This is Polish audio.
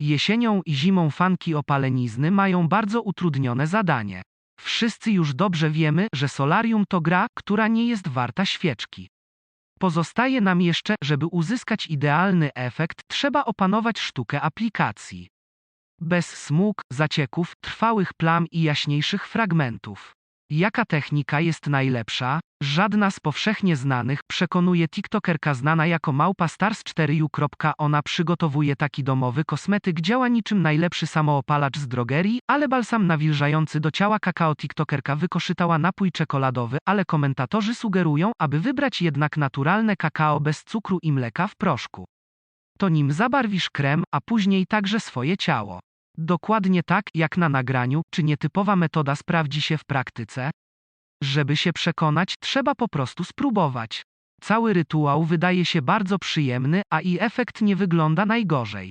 Jesienią i zimą fanki opalenizny mają bardzo utrudnione zadanie. Wszyscy już dobrze wiemy, że solarium to gra, która nie jest warta świeczki. Pozostaje nam jeszcze, żeby uzyskać idealny efekt, trzeba opanować sztukę aplikacji. Bez smug, zacieków, trwałych plam i jaśniejszych fragmentów. Jaka technika jest najlepsza? Żadna z powszechnie znanych, przekonuje TikTokerka znana jako małpa Stars4u. Ona przygotowuje taki domowy kosmetyk, działa niczym najlepszy samoopalacz z drogerii, ale balsam nawilżający do ciała kakao TikTokerka wykoszytała napój czekoladowy, ale komentatorzy sugerują, aby wybrać jednak naturalne kakao bez cukru i mleka w proszku. To nim zabarwisz krem, a później także swoje ciało. Dokładnie tak, jak na nagraniu, czy nietypowa metoda sprawdzi się w praktyce? Żeby się przekonać, trzeba po prostu spróbować. Cały rytuał wydaje się bardzo przyjemny, a i efekt nie wygląda najgorzej.